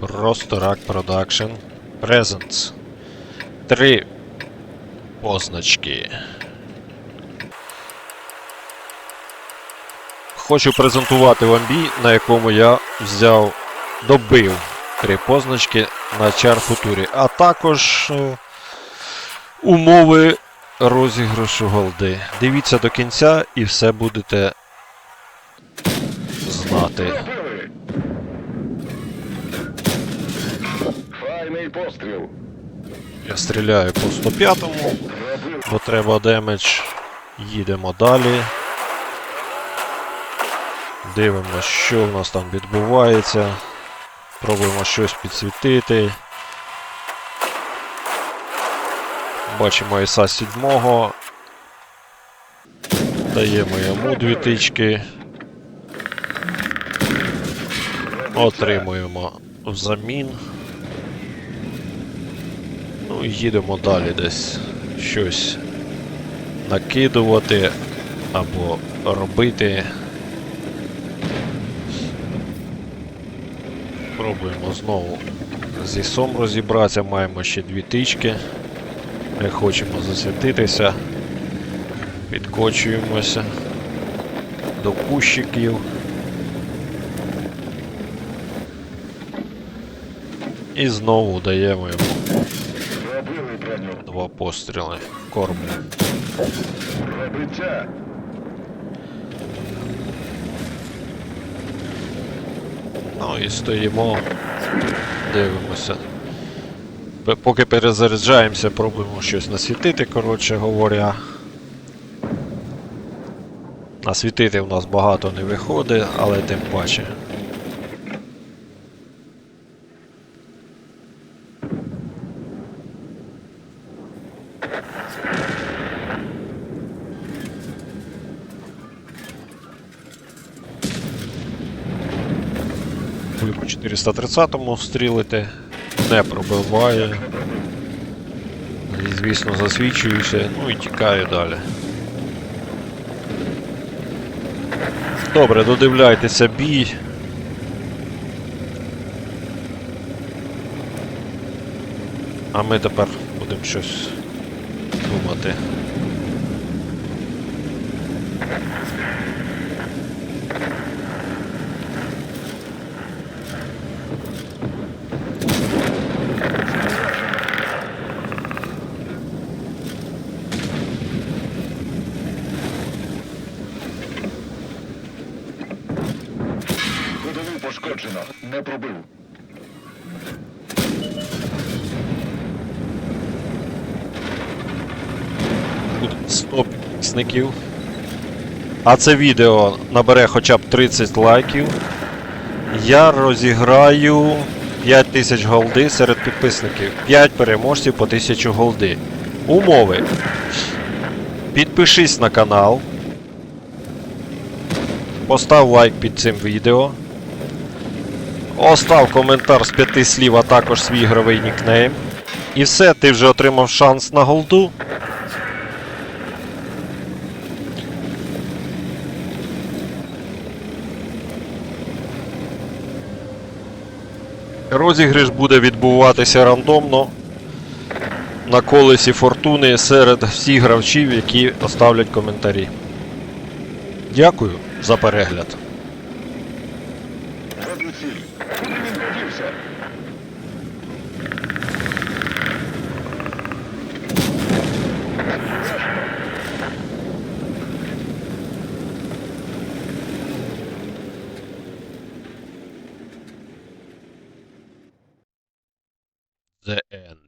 Просто рак продакшн. Presents. Три позначки. Хочу презентувати вам бій, на якому я взяв, добив три позначки на чар футурі, а також е, умови розіграшу голди. Дивіться до кінця і все будете знати. Зробили! Постріл. Я стріляю по 105-му, бо треба демедж. Їдемо далі. Дивимося, що в нас там відбувається. Пробуємо щось підсвітити. Бачимо ІСа 7. Даємо йому дві тички. Отримуємо взамін. Ну їдемо далі десь щось накидувати або робити. Пробуємо знову з ісом розібратися, маємо ще дві тички. Ми хочемо засвітитися. Підкочуємося до кущиків. І знову даємо йому. Два постріли в корму. Ну і стоїмо, дивимося. Поки перезаряджаємося, пробуємо щось насвітити, коротше говоря. Насвітити в нас багато не виходить, але тим паче. По 430-му стрілити, не пробиває. І, звісно, засвічуюся, ну і тікаю далі. Добре, додивляйтеся бій. А ми тепер будемо щось думати. Пошкоджено. Не пробив. Тут 100 підписників. А це відео набере хоча б 30 лайків. Я розіграю 5000 голди серед підписників. 5 переможців по 1000 голди. Умови. Підпишись на канал. Постав лайк під цим відео. Остав коментар з п'яти слів, а також свій ігровий нікнейм. І все, ти вже отримав шанс на голду. Розіграш буде відбуватися рандомно на колесі фортуни серед всіх гравців, які оставлять коментарі. Дякую за перегляд. Куди? The end.